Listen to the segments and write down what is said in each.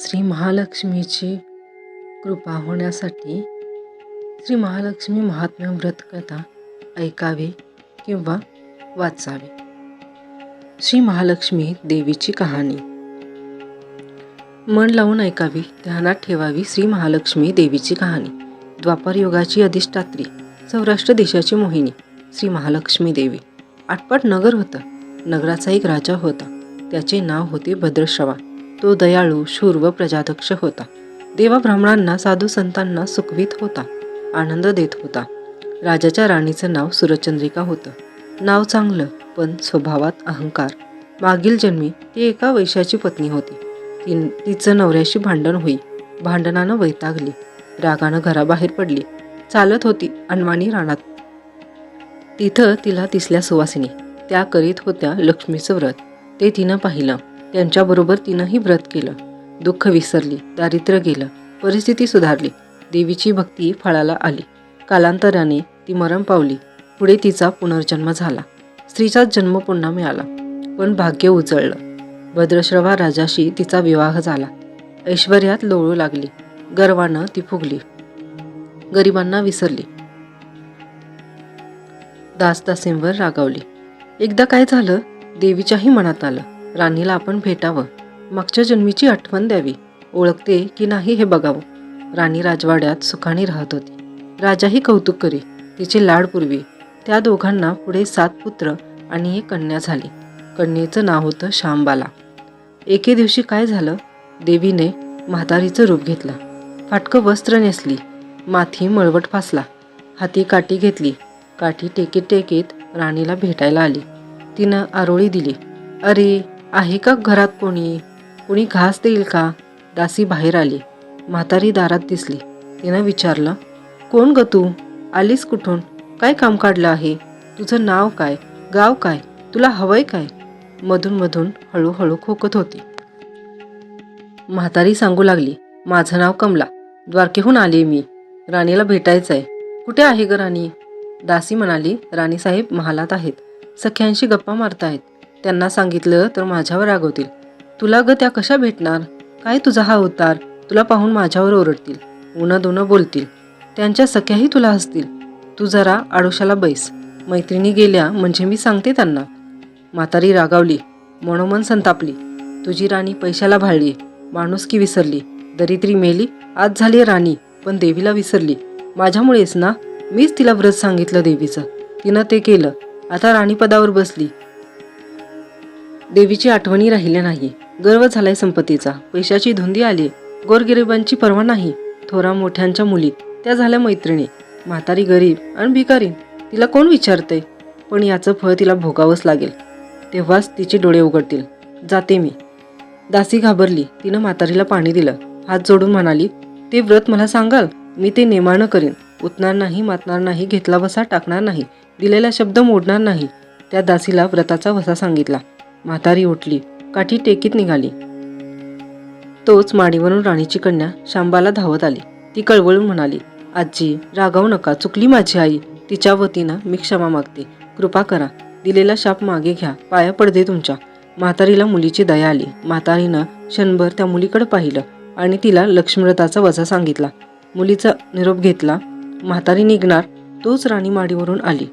श्री महालक्ष्मीची कृपा होण्यासाठी श्री महालक्ष्मी महात्म्य व्रतकथा ऐकावी किंवा वाचावी. श्री महालक्ष्मी देवीची कहाणी. मन लावून ऐकावी ध्यानात ठेवावी श्री महालक्ष्मी देवीची कहाणी. द्वापर युगाची अधिष्ठात्री सौराष्ट्र देशाची मोहिनी श्री महालक्ष्मी देवी. आटपाट नगर होतं नगराचा एक राजा होता त्याचे नाव होते भद्रश्रवा. तो दयाळू शूर व प्रजाध्यक्ष होता. देवा ब्राह्मणांना साधू संतांना सुखवीत होता आनंद देत होता. राजाच्या राणीचं नाव सुरचंद्रिका होतं. नाव चांगलं पण स्वभावात अहंकार. मागील जन्मी ती एका वैशाची पत्नी होती. ती तिचं नवऱ्याशी भांडण होई. भांडणानं वैतागली. रागानं घराबाहेर पडली. चालत होती अनवाणी रानात. तिथं तिला दिसल्या सुवासिनी. त्या करीत होत्या लक्ष्मीचं व्रत. ते तिनं पाहिलं. त्यांच्याबरोबर तिनंही व्रत केलं. दुःख विसरली दारिद्र्य गेलं परिस्थिती सुधारली देवीची भक्ती फळाला आली. कालांतराने ती मरण पावली. पुढे तिचा पुनर्जन्म झाला. स्त्रीचाच जन्म पुन्हा मिळाला. पण भाग्य उजळलं. भद्रश्रवा राजाशी तिचा विवाह झाला. ऐश्वर्यात लोळू लागली. गर्वानं ती फुगली. गरिबांना विसरली. दासदासींवर रागावली. एकदा काय झालं? देवीच्याही मनात आलं. राणीला आपण भेटावं. मागच्या जन्मीची आठवण द्यावी. ओळखते की नाही हे बघावं. राणी राजवाड्यात सुखाने राहत होती. राजाही कौतुक करी. तिचे लाड पूर्वी. त्या दोघांना पुढे सात पुत्र आणि एक कन्या झाली. कन्येचं नाव होतं श्यामबाला. एके दिवशी काय झालं? देवीने म्हातारीचं रूप घेतलं. फाटकं वस्त्र नेसली. माथी मळवट फासला. हाती काठी घेतली. काठी टेकीत टेकीत राणीला भेटायला आली. तिनं आरोळी दिली. अरे आहे का घरात कोणी? कोणी घास देईल का? दासी बाहेर आली. म्हातारी दारात दिसली. तिनं विचारलं कोण ग तू? आलीस कुठून? काय काम काढलं आहे? तुझं नाव काय? गाव काय? तुला हवंय काय? मधून मधून हळूहळू खोकत होती. म्हातारी सांगू लागली माझं नाव कमला. द्वारकेहून आली मी. राणीला भेटायचं आहे कुठे आहे ग राणी? दासी म्हणाली राणीसाहेब महालात आहेत. सख्यांशी गप्पा मारतायत. त्यांना सांगितलं तर माझ्यावर रागवतील तुला ग त्या कशा भेटणार? काय तुझा हा उतार? तुला पाहून माझ्यावर ओरडतील. उन्हा दोनं बोलतील. त्यांच्या सख्याही तुला हसतील. तू जरा आडोशाला बैस. मैत्रिणी गेल्या म्हणजे मी सांगते त्यांना. म्हातारी रागावली. मनोमन संतापली. तुझी राणी पैशाला भाळली. माणुसकी विसरली. दरिद्री मेली. आज झाली राणी पण देवीला विसरली. माझ्यामुळेच ना? मीच तिला व्रत सांगितलं देवीचं. तिनं ते केलं. आता राणीपदावर बसली. देवीची आठवणी राहिल्या नाही. गर्व झालाय संपत्तीचा. पैशाची धुंदी आली. गोरगरिबांची पर्वा नाही. थोरा मोठ्यांच्या मुली. त्या झाल्या मैत्रिणी. म्हातारी गरीब आणि भिकारी. तिला कोण विचारते पण याचं फळ तिला भोगावंच लागेल. तेव्हाच तिचे डोळे उघडतील. जाते मी. दासी घाबरली. तिनं म्हातारीला पाणी दिलं. हात जोडून म्हणाली ते व्रत मला सांगाल? मी ते नेमानं करीन. उतणार नाही मातणार नाही घेतला वसा टाकणार नाही. दिलेला शब्द मोडणार नाही. त्या दासीला व्रताचा वसा सांगितला. म्हातारी उठली. काठी टेकीत निघाली. तोच माडीवरून राणीची कन्या शांबाला धावत आली. ती कळवळून म्हणाली आजी रागावू नका. चुकली माझी आई. तिच्या वतीनं मी क्षमा मागते. कृपा करा. दिलेला शाप मागे घ्या. पाया पडदे तुमच्या. म्हातारीला मुलीची दया आली. म्हातारीनं क्षणभर त्या मुलीकडे पाहिलं आणि तिला लक्ष्मीरथाचा वजा सांगितला. मुलीचा निरोप घेतला. म्हातारी निघणार. तोच राणी माडीवरून आली.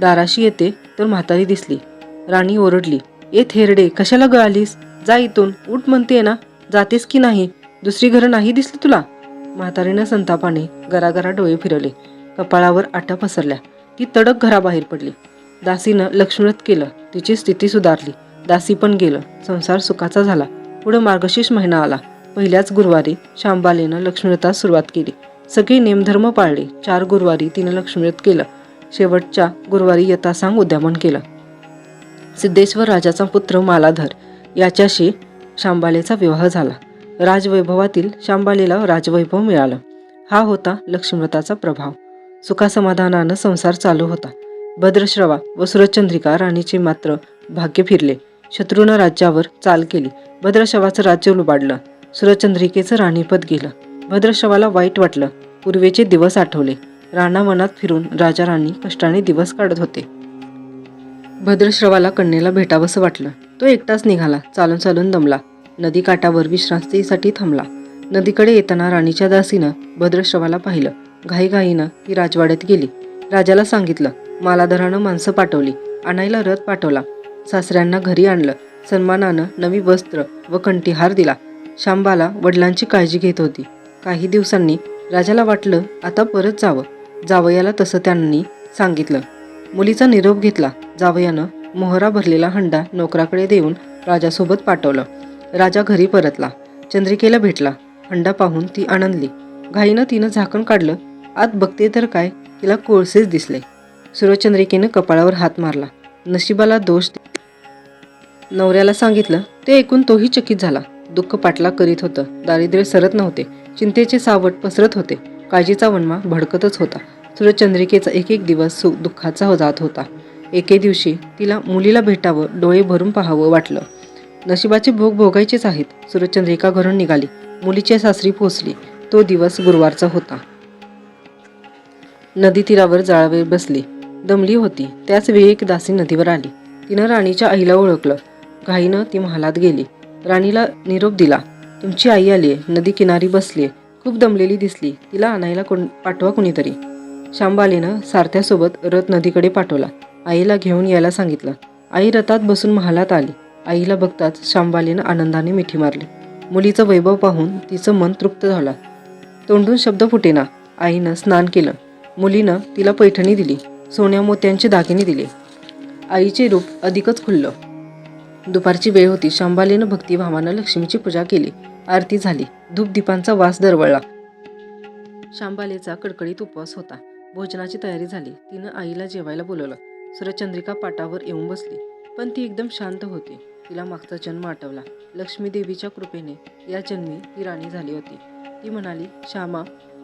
दाराशी येते तर म्हातारी दिसली. राणी ओरडली ए थेरडे कशाला गळालीस जा इथून. उठ म्हणते ना. जातेस की नाही? दुसरी घरं नाही दिसली तुला? म्हातारीनं संतापाने गरागरा डोळे फिरवले. कपाळावर आटा पसरल्या. ती तडक घराबाहेर पडली. दासीनं लक्ष्मीव्रत केलं. तिची स्थिती सुधारली. दासी पण गेलं. संसार सुखाचा झाला. पुढं मार्गशीर्ष महिना आला. पहिल्याच गुरुवारी शांबालेनं लक्ष्मीव्रतास सुरुवात केली. सगळे नेमधर्म पाळले. चार गुरुवारी तिनं लक्ष्मीव्रत केलं. शेवटच्या गुरुवारी यथासांग उद्यापन केलं. सिद्धेश्वर राजाचा पुत्र मालाधर याच्याशी शांबालेचा विवाह झाला. राजवैभवातील शांबालेला राजवैभव मिळालं. हा होता लक्ष्मीव्रताचा प्रभाव. सुखासमाधानानं संसार चालू होता. भद्रश्रवा व सुरचंद्रिका राणीचे मात्र भाग्य फिरले. शत्रूनं राज्यावर चाल केली. भद्रश्रवाचं राज्य लुबाडलं. सुरचंद्रिकेचं राणीपद गेलं. भद्रश्रवाला वाईट वाटलं. पूर्वेचे दिवस आठवले. राणावनात फिरून राजा राणी कष्टाने दिवस काढत होते. भद्रश्रवाला कन्येला भेटावंसं वाटलं. तो एकटाच निघाला. चालून चालून दमला. नदीकाठावर विश्रांतीसाठी थांबला. नदीकडे येताना राणीच्या दासीनं भद्रश्रवाला पाहिलं. घाईघाईनं ती राजवाड्यात गेली. राजाला सांगितलं मालाधरानं माणसं पाठवली. आणायला रथ पाठवला. सासऱ्यांना घरी आणलं. सन्मानानं नवी वस्त्र व कंठीहार दिला. शांबाला वडिलांची काळजी घेत होती. काही दिवसांनी राजाला वाटलं आता परत जावं. जावयाला तसं त्यांनी सांगितलं. मुलीचा निरोप घेतला. जावयानं मोहरा भरलेला हंडा नोकराकडे देऊन राजासोबत पाठवलं. राजा घरी परतला. चंद्रिकेला भेटला. हंडा पाहून ती आनंदली. घाईनं तिनं झाकण काढलं. आत बघते तर काय? तिला कोळसेच दिसले. सूर्यचंद्रिकेनं कपाळावर हात मारला. नशिबाला दोष नवऱ्याला सांगितलं ते ऐकून तोही चकित झाला. दुःख पाटला करीत होतं. दारिद्र्य सरत नव्हते. चिंतेचे सावट पसरत होते. काळजीचा वनवा भडकतच होता. सूर्यचंद्रिकेचा एक एक दिवस सुख दुःखाचा हो जात होता. एके दिवशी तिला मुलीला भेटावं डोळे भरून पाहावं वाटलं. नशिबाचे भोग भोगायचेच आहेत. सूर्यचंद्रिका घरून निघाली. मुलीच्या सासरी पोचली. तो दिवस गुरुवारचा होता. नदी तीरावर जाळावे बसली. दमली होती. त्याच वेळी एक दासी नदीवर आली. तिनं राणीच्या आईला ओळखलं. घाईनं ती महालात गेली. राणीला निरोप दिला. तुमची आई आली नदी किनारी बसली खूप दमलेली दिसली. तिला आणायला कोण पाठवा कुणीतरी. शांबालीनं सारथ्यासोबत रथ नदीकडे पाठवला. आईला घेऊन यायला सांगितलं. आई रथात बसून महालात आली. आईला बघताच शांबालीनं आनंदाने मिठी मारली. मुलीचं वैभव पाहून तिचं मन तृप्त झालं. तोंडून शब्द फुटेना. आईनं स्नान केलं. मुलीनं तिला पैठणी दिली. सोन्या मोत्यांचे दागिने दिले. आईचे रूप अधिकच खुललं दुपारची वेळ होती. शांबालीनं भक्तिभावानं लक्ष्मीची पूजा केली. आरती झाली. धूपदीपांचा वास दरवळला. शांबालेचा कडकडीत उपवास होता. भोजनाची तयारी झाली. तिनं आईला जेवायला बोलवलं. सूर्यचंद्रिका पाटावर येऊन बसली. पण ती एकदम शांत होती. तिला मागचा जन्म आठवला. लक्ष्मी देवीच्या कृपेने या जन्मी ती राणी झाली होती. ती म्हणाली श्यामा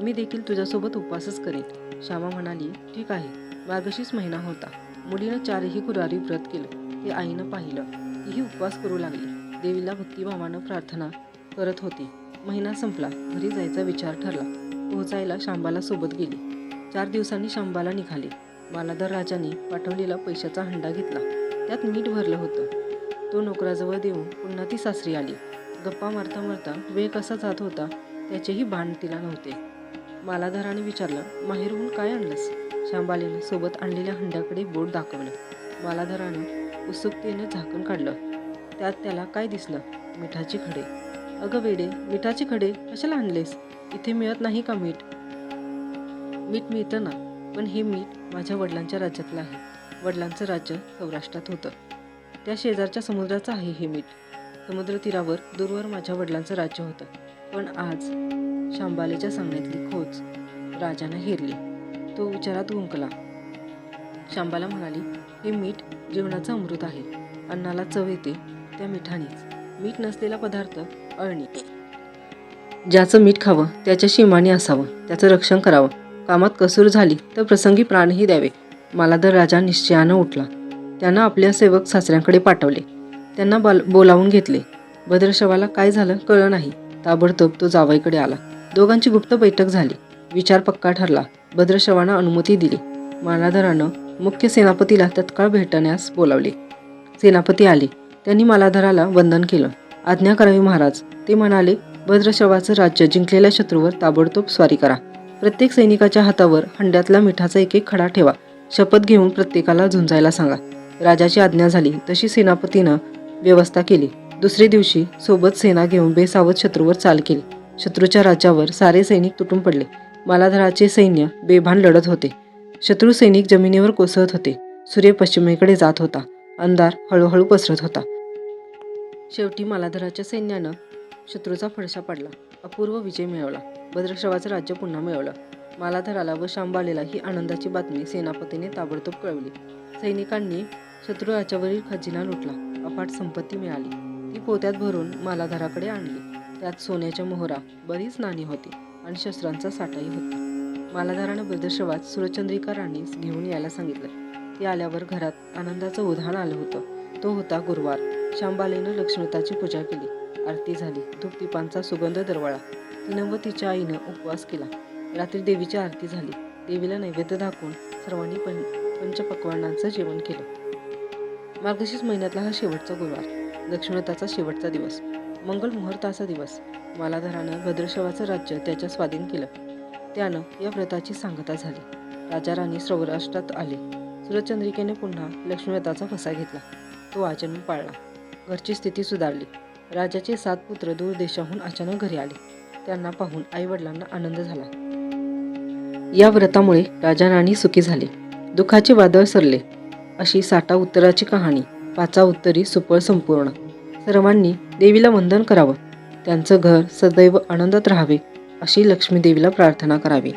मी देखील तुझ्यासोबत उपवासच करेन. श्यामा म्हणाली ठीक आहे. मार्गशीर्ष महिना होता. मुलीनं चारही गुरारी व्रत केलं. ते आईनं पाहिलं. तीही उपवास करू लागली. देवीला भक्तिभावानं प्रार्थना करत होती. महिना संपला. घरी जायचा विचार ठरला. पोहोचायला शांबाला सोबत गेली. चार दिवसांनी शांबाला निघाले. बालाधर राजाने पाठवलेला पैशाचा हंडा घेतला. त्यात मीठ भरलं होतं. तो नोकराजवळ देऊन पुन्हा ती सासरी आली. गप्पा मारता मारता वेळ कसा जात होता त्याचेही भान तिला नव्हते. मालाधराने विचारलं माहेरहून काय आणलंस? शांबालीनं सोबत आणलेल्या हंड्याकडे बोट दाखवलं. मालाधरानं उत्सुकतेनं झाकण काढलं. त्यात त्याला काय दिसलं? मिठाचे खडे. अगं वेडे मिठाचे खडे कशाला आणलेस? इथे मिळत नाही का मीठ? मीठ मिळतं ना पण हे मीठ माझ्या वडिलांच्या राज्यातलं आहे. वडिलांचं राज्य सौराष्ट्रात होतं. त्या शेजारच्या समुद्राचं आहे हे मीठ. समुद्र तीरावर दूरवर माझ्या वडिलांचं राज्य होतं. पण आज शांबालेच्या सांगण्यातली खोच राजानं हेरली. तो विचारात गुंकला शांबाला म्हणाली हे मीठ जीवनाचं अमृत आहे. अन्नाला चव येते त्या मिठानेच. मीठ नसलेला पदार्थ अळणी. ज्याचं मीठ खावं त्याच्या शिमाने असावं. त्याचं रक्षण करावं. कामात कसूर झाली तर प्रसंगी प्राणही द्यावे. मालाधर राजा निश्चयानं उठला. त्यानं आपल्या सेवक सासऱ्यांकडे पाठवले. त्यांना बाल बोलावून घेतले. भद्रशवाला काय झालं कळलं नाही. ताबडतोब तो जावईकडे आला. दोघांची गुप्त बैठक झाली. विचार पक्का ठरला. भद्रशवानं अनुमती दिली. मालाधरानं मुख्य सेनापतीला तत्काळ भेटण्यास बोलावले. सेनापती आले. त्यांनी मालाधराला वंदन केलं. आज्ञा करावी महाराज. ते म्हणाले भद्रशवाचं राज्य जिंकलेल्या शत्रूवर ताबडतोब स्वारी करा. प्रत्येक सैनिकाच्या हातावर हंड्यातला मिठाचा एक एक खडा ठेवा. शपथ घेऊन प्रत्येकाला झुंजायला सांगा. राजाची आज्ञा झाली तशी सेनापतीनं व्यवस्था केली. दुसरे दिवशी सोबत सेना घेऊन बेसावत शत्रूवर चाल केली. शत्रूच्या राज्यावर सारे सैनिक तुटून पडले. मालाधराचे सैन्य बेभान लढत होते. शत्रू सैनिक जमिनीवर कोसळत होते. सूर्य पश्चिमेकडे जात होता. अंधार हळूहळू पसरत होता. शेवटी मालाधराच्या सैन्यानं शत्रूचा फडशा पडला. अपूर्व विजय मिळवला. भद्रश्रवाचं राज्य पुन्हा मिळवलं. मालाधराला व शांबालेला ही आनंदाची बातमी सेनापतीने ताबडतोब कळवली. सैनिकांनी शत्रू राज्यावरील खजिना लुटला. अफाट संपत्ती मिळाली. ती पोत्यात भरून मालाधराकडे आणली. त्यात सोन्याच्या मोहरा बरीच नाणी होती आणि शस्त्रांचा साठाही होता. मालाधारानं भद्रश्रवात सुरचंद्रिका राणीस घेऊन यायला सांगितलं. ती आल्यावर घरात आनंदाचं उधाण आलं होतं. तो होता गुरुवार. शांबालेनं लक्ष्मीताची पूजा केली. आरती झाली. धूपदीपांचा सुगंध दरवळा तिनं व तिच्या आईनं उपवास केला. रात्री देवीची आरती झाली. देवीला नैवेद्य दाखवून सर्वांनी पं पंचपक्वानांचं जेवण केलं. मार्गशीर्ष महिन्यातला हा शेवटचा गुरुवार. लक्ष्मीताचा शेवटचा दिवस. मंगल मुहूर्ताचा दिवस. मालाधरानं भद्रशवाचं राज्य त्याच्या स्वाधीन केलं. त्यानं या व्रताची सांगता झाली. राजा राणी सौराष्ट्रात आले. सूर्यचंद्रिकेने पुन्हा लक्ष्मीव्रताचा फसा घेतला. तो आचरण पाळला. घरची स्थिती सुधारली. राजाचे सात पुत्र दूर देशाहून अचानक घरी आले. त्यांना पाहून आईवडिलांना आनंद झाला. या व्रतामुळे राजा राणी सुखी झाले. दुःखाचे वादळ सरले. अशी साठा उत्तराची कहाणी पाचा उत्तरी सुपळ संपूर्ण. सर्वांनी देवीला वंदन करावं. त्यांचं घर सदैव आनंदात राहावे अशी लक्ष्मी देवीला प्रार्थना करावी.